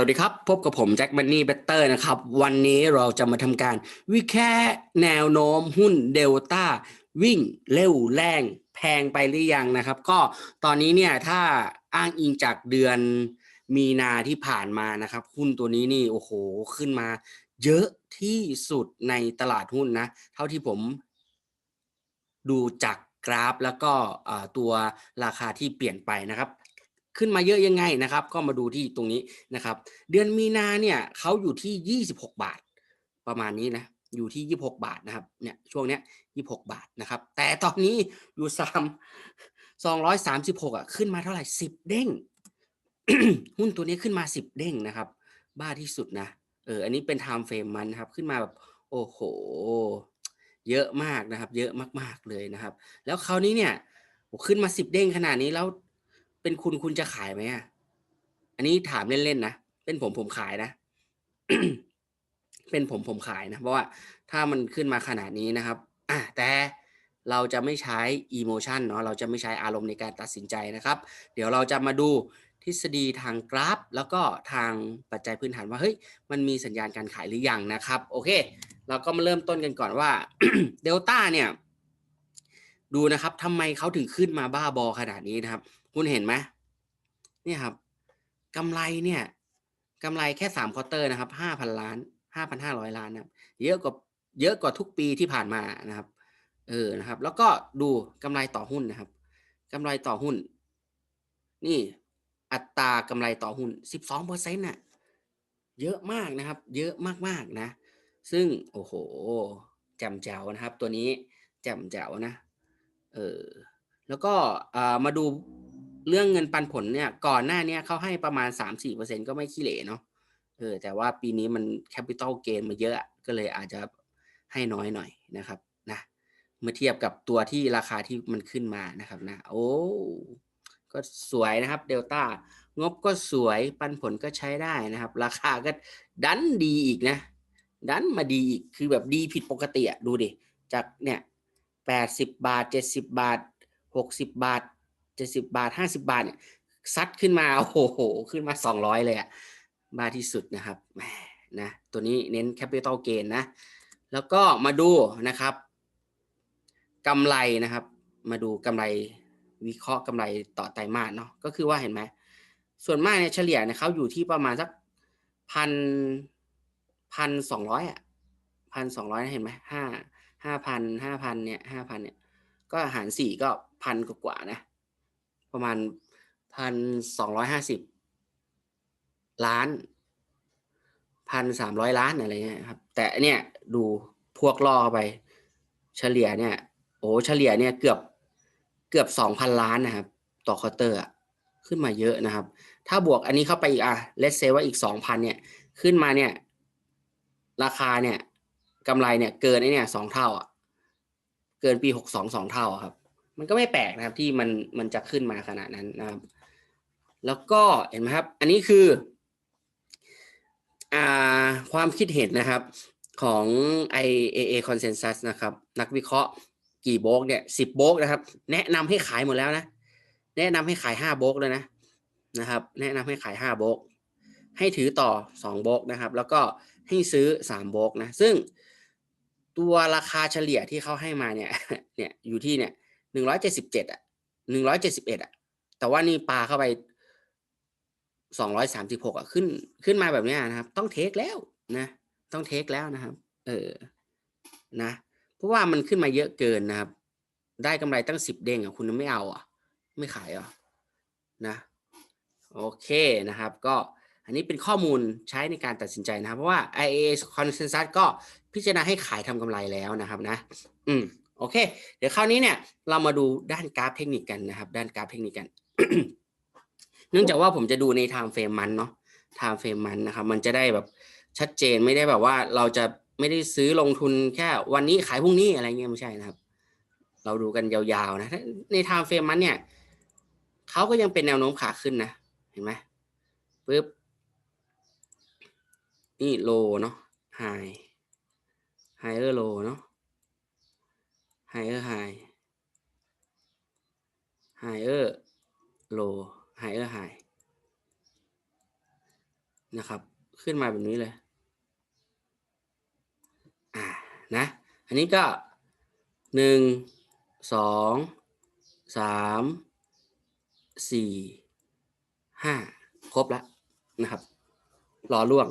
วัสดีครับ พบกับผมแจ็คมันนี่เบเตอร์นะครับ วันนี้เราจะมาทำการ วิแค่แนวโน้มหุ้นเดลต้าวิ่งเร็วแรงแพงไปหรือยังนะครับ ก็ตอนนี้เนี่ยถ้าอ้างอิงจากเดือนมีนาที่ผ่านมานะครับ หุ้นตัวนี้นี่โอ้โหขึ้นมา เยอะที่สุดในตลาดหุ้นนะ เท่าที่ผมดูจากกราฟแล้วก็ตัวราคาที่เปลี่ยนไปนะครับ ขึ้นมาเยอะยังไงนะครับ ก็มาดูที่ตรงนี้นะครับ เดือนมีนาเนี่ยเขาอยู่ที่ 26 บาท ประมาณนี้นะอยู่ที่ 26 บาทนะครับเนี่ยช่วงเนี้ย26 บาทนะครับ แต่ตอนนี้อยู่สาม236อะขึ้นมาเท่าไหร่10เด้งหุ้นตัวนี้ขึ้นมา10เด้งนะครับ บ้าที่สุดนะเอออันนี้เป็นไทม์เฟรมมันนะครับ ขึ้นมาแบบโอ้โห เยอะมากนะครับ เยอะมากๆเลยนะครับ แล้วคราวนี้เนี่ยขึ้นมา10เด้งขนาดนี้แล้ว เป็นคุณคุณจะขายไหมอะอันนี้ถามเล่นๆนะเป็นผมผมขายนะเป็นผมผมขายนะ เพราะว่าถ้ามันขึ้นมาขนาดนี้นะครับ อะแต่เราจะไม่ใช้ emotion เนาะเราจะไม่ใช้อารมณ์ในการตัดสินใจนะครับ เดี๋ยวเราจะมาดูทฤษฎีทางกราฟ แล้วก็ทางปัจจัยพื้นฐานว่าเฮ้ยมันมีสัญญาณการขายหรือยังนะครับ โอเค เราก็มาเริ่มต้นกันก่อนว่าเดลต้าเนี่ย ดูนะครับทำไมเขาถึงขึ้นมาบ้าบอขนาดนี้นะครับ คุณเห็นไหมเนี่ยครับกำไรเนี่ยกำไรแค่สามควอเตอร์นะครับห้าพันล้านห้าพันห้าร้อยล้านนะครับเยอะกว่าเยอะกว่าทุกปีที่ผ่านมานะครับเออนะครับ แล้วก็ดูกำไรต่อหุ้นนะครับกำไรต่อหุ้น นี่อัตรากำไรต่อหุ้นสิบสองเปอร์เซ็นต์น่ะเยอะมากนะครับ เยอะมากๆนะ ซึ่งโอ้โหแจ่มแจ๋วนะครับ ตัวนี้แจ่มแจ๋วนะเออแล้วก็มาดู เรื่องเงินปันผลเนี่ย ก่อนหน้าเนี้ยเขาให้ประมาณ 3-4%ก็ไม่ขี้เหร่เนาะเออแต่ว่าปีนี้มันแคปิตอลเกนมาเยอะก็เลยอาจจะให้น้อยหน่อยนะครับนะเมื่อเทียบกับตัวที่ราคาที่มันขึ้นมานะครับนะโอ้ก็สวยนะครับเดลต้างบก็สวยปันผลก็ใช้ได้นะครับ ราคาก็ดันดีอีกนะ ดันมาดีอีกคือแบบดีผิดปกติอะดูดิ จากเนี่ยแปดสิบบาทเจ็ดสิบาทหกสิบาท เจ็ดสิบาทห้าสิบาทเนี่ยซัดขึ้นมาโอ้โห ขึ้นมาสองร้อยเลยอะบ้าที่สุดนะครับแหมนะตัวนี้เน้นแคปิตอลเกนนะ แล้วก็มาดูนะครับกำไรนะครับ มาดูกำไรวิเคราะห์กำไรต่อไตรมาสเนาะก็คือว่าเห็นไหมส่วนมากเนี่ยเฉลี่ยเนี่ยเขาอยู่ที่ประมาณสักพันพันสองร้อยอะพันสองร้อยเห็นไหมห้าห้าพันห้าพันเนี่ยห้าพันเนี่ยก็หารสี่ก็พันกว่านะ ประมาณพันสองร้อยห้าสิบล้านพันสามร้อยล้านอะไรเงี้ยครับ แต่เนี่ยดูพวกล่อไป เฉลี่ยเนี่ยโอ้เฉลี่ยเนี่ยเกือบเกือบสองพันล้านนะครับ ต่อคอเตอร์ขึ้นมาเยอะนะครับ ถ้าบวกอันนี้เข้าไปอีกอะเลสเซว่าอีกสองพันเนี่ยขึ้นมาเนี่ย ราคาเนี่ยกำไรเนี่ยเกินไอเนี่ยสองเท่าอะเกินปีหกสองสองเท่าครับ มันก็ไม่แปลกนะครับที่มันมันจะขึ้นมาขนาดนั้นนะครับ แล้วก็เห็นไหมครับ อันนี้คืออ่าความคิดเห็นนะครับของ IAA Consensus นะครับ นักวิเคราะห์กี่โบกเนี่ยสิบโบกนะครับ แนะนำให้ขายหมดแล้วนะ แนะนำให้ขายห้าโบกเลยนะนะครับ แนะนำให้ขายห้าโบกให้ถือต่อสองโบกนะครับ แล้วก็ให้ซื้อสามโบกนะ ซึ่งตัวราคาเฉลี่ยที่เขาให้มาเนี่ยเนี่ยอยู่ที่เนี่ย หนึ่งร้อยเจ็ดสิบเจ็ดอะหนึ่งร้อยเจ็ดสิบเอ็ดอะ แต่ว่านี่ปลาเข้าไปสองร้อยสามสิบหกอะขึ้นขึ้นมาแบบนี้นะครับ ต้องเทคแล้วนะ ต้องเทคแล้วนะครับ เออนะเพราะว่ามันขึ้นมาเยอะเกินนะครับ ได้กำไรตั้งสิบเด้งอะคุณไม่เอาอะ ไม่ขายอะนะ โอเคนะครับ ก็อันนี้เป็นข้อมูลใช้ในการตัดสินใจนะครับ เพราะว่า IA Consensus ก็พิจารณาให้ขายทำกำไรแล้วนะครับนะ อืม โอเค เดี๋ยวคราวนี้เนี่ยเรามาดูด้านกราฟเทคนิคกันนะครับ ด้านกราฟเทคนิคกัน เนื่องจากว่าผมจะดูใน time frame มันเนาะ time frame มันนะครับ มันจะได้แบบชัดเจนไม่ได้แบบว่าเราจะไม่ได้ซื้อลงทุนแค่วันนี้ขายพรุ่งนี้อะไรเงี้ยไม่ใช่นะครับ เราดูกันยาวๆนะใน time frame มันเนี่ยเขาก็ยังเป็นแนวโน้มขาขึ้นนะ เห็นไหมปึ๊บนี่โลเนาะไฮไฮเออร์โลเนาะไฮเออร์ไฮไฮเออร์โลไฮเออร์ไฮ นะครับ ขึ้นมาแบบนี้เลย อ่า นะ อันนี้ก็หนึ่งสองสามสี่ห้าครบแล้วนะครับ รอล่วง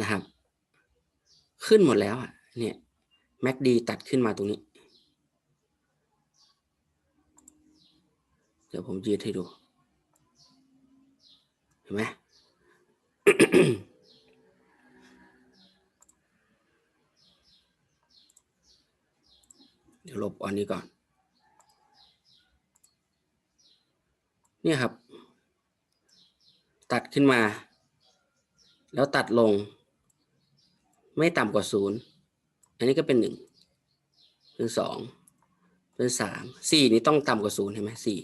นะครับ ขึ้นหมดแล้วอะ เนี่ยแม็กดีตัดขึ้นมาตรงนี้ เดี๋ยวผมยืดให้ดู เห็นไหม เดี๋ยวลบ อันนี้ก่อน เนี่ยครับ ตัดขึ้นมา แล้วตัดลง ไม่ต่ำกว่าศูนย์อันนี้ก็เป็นหนึ่งเป็นสองเป็นสามสี่นี่ต้องต่ำกว่าศูนย์เห็นไหมสี่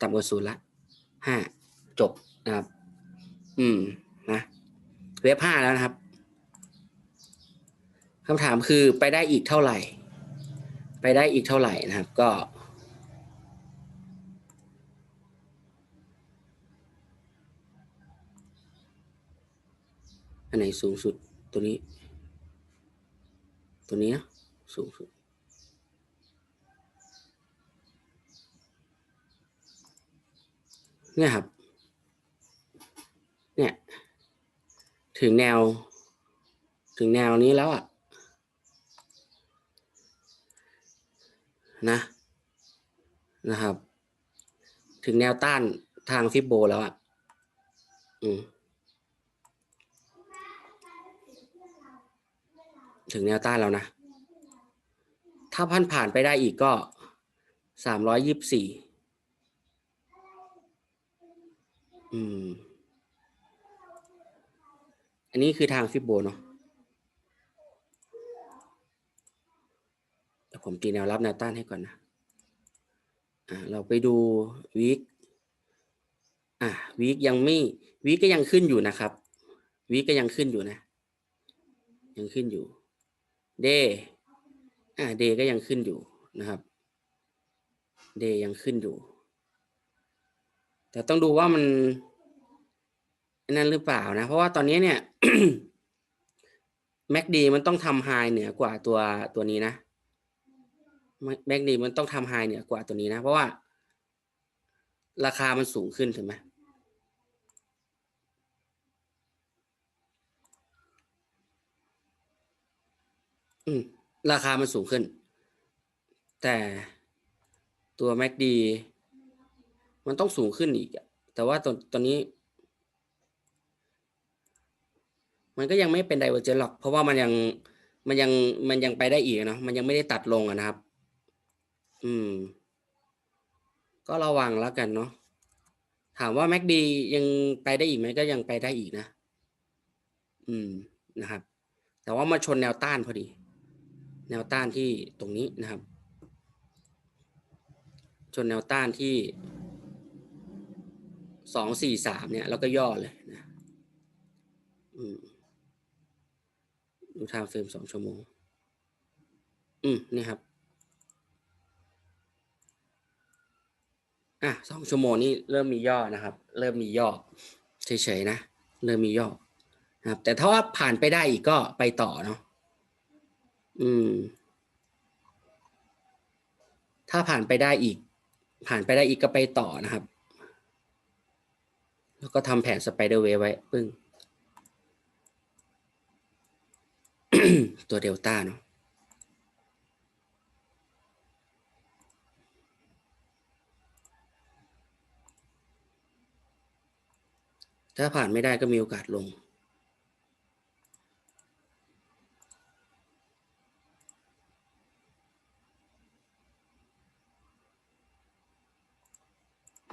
ต่ำกว่าศูนย์ละห้าจบนะครับ อืมนะเว็บห้าแล้วนะครับคำถามคือไปได้อีกเท่าไหร่ ไปได้อีกเท่าไหร่นะครับก็ อันไหนสูงสุดตัวนี้ ตัวนี้นะสูงสุดเนี่ยครับ เนี่ย ถึงแนว ถึงแนวนี้แล้วอะ นะนะครับ ถึงแนวต้านทางฟิบโบแล้วอะ อืมถึงแนวต้านแล้วนะ ถ้าพันผ่านไปได้อีกก็สามร้อยยิบสี่ อืม อันนี้คือทางฟิบโบเนาะเดี๋ ยวผมตีแนวรับแนวต้านให้ก่อนนะอ่าเราไปดูวีคอ่าวีคยังไม่วีคก็ยังขึ้นอยู่นะครับวีคก็ยังขึ้นอยู่นะ ยังขึ้นอยู่เดย์อ่าเดย์ก็ยังขึ้นอยู่นะครับเดย์ยังขึ้นอยู่ แต่ต้องดูว่ามันนั่นหรือเปล่านะ เพราะว่าตอนนี้เนี่ยแม็กดีมันต้องทำไฮเหนือกว่าตัวตัวนี้นะ แม็กดีมันต้องทำไฮเหนือกว่าตัวนี้นะ เพราะว่า ราคามันสูงขึ้นถูกไหมอืมราคามันสูงขึ้น แต่ตัว MACD มันต้องสูงขึ้นอีกอะแต่ว่าตอนตอนนี้ มันก็ยังไม่เป็นไดเวอร์เจนหรอก เพราะว่ามันยังมันยังมันยังไปได้อีกเนาะมันยังไม่ได้ตัดลงนะครับ อืม ก็ระวังแล้วกันเนาะถามว่า MACD ยังไปได้อีกไหมก็ยังไปได้อีกนะ อืมนะครับ แต่ว่ามาชนแนวต้านพอดี แนวต้านที่ตรงนี้นะครับ ชนแนวต้านที่สองสี่สามเนี่ย แล้วก็ย่อเลยนะอืมดูทางเฟรมสองชั่วโมง อืมนี่ครับ อะสองชั่วโมงนี้เริ่มมีย่อนะครับ เริ่มมีย่อเฉยๆนะ เริ่มมีย่อนะครับ แต่ถ้าว่าผ่านไปได้อีกก็ไปต่อเนาะอืม ถ้าผ่านไปได้อีก ผ่านไปได้อีกก็ไปต่อนะครับ แล้วก็ทำแผนสไปเดอร์เวไว้ปึ้ง ตัวเดลต้าเนาะ ถ้าผ่านไม่ได้ก็มีโอกาสลง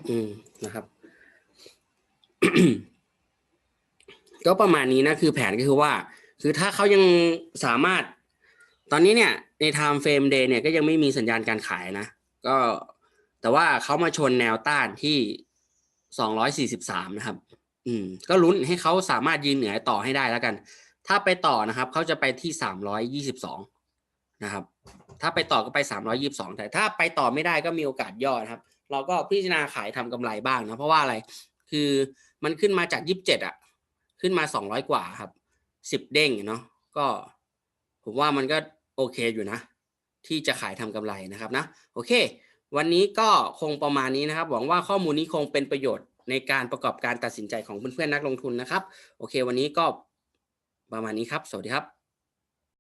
อืมนะครับ ก็ประมาณนี้นะคือแผนก็คือว่า คือถ้าเขายังสามารถ ตอนนี้เนี่ย ใน time frame day เนี่ยก็ยังไม่มีสัญญาณการขายนะ ก็แต่ว่าเขามาชนแนวต้านที่สองร้อยสี่สิบสามนะครับ อืม ก็ลุ้นให้เขาสามารถยืนเหนือต่อให้ได้แล้วกัน ถ้าไปต่อนะครับเขาจะไปที่สามร้อยยี่สิบสองนะครับ ถ้าไปต่อก็ไปสามร้อยี่บสองแต่ถ้าไปต่อไม่ได้ก็มีโอกาสย่อนะครับ เราก็พิจารณาขายทำกำไรบ้างนะ เพราะว่าอะไร คือมันขึ้นมาจากยี่สิบเจ็ดอะขึ้นมาสองร้อยกว่าครับสิบเด้งเนาะ ก็ผมว่ามันก็โอเคอยู่นะ ที่จะขายทำกำไรนะครับนะ โอเค วันนี้ก็คงประมาณนี้นะครับ หวังว่าข้อมูลนี้คงเป็นประโยชน์ ในการประกอบการตัดสินใจของเพื่อนๆนักลงทุนนะครับ โอเค วันนี้ก็ประมาณนี้ครับ สวัสดีครับ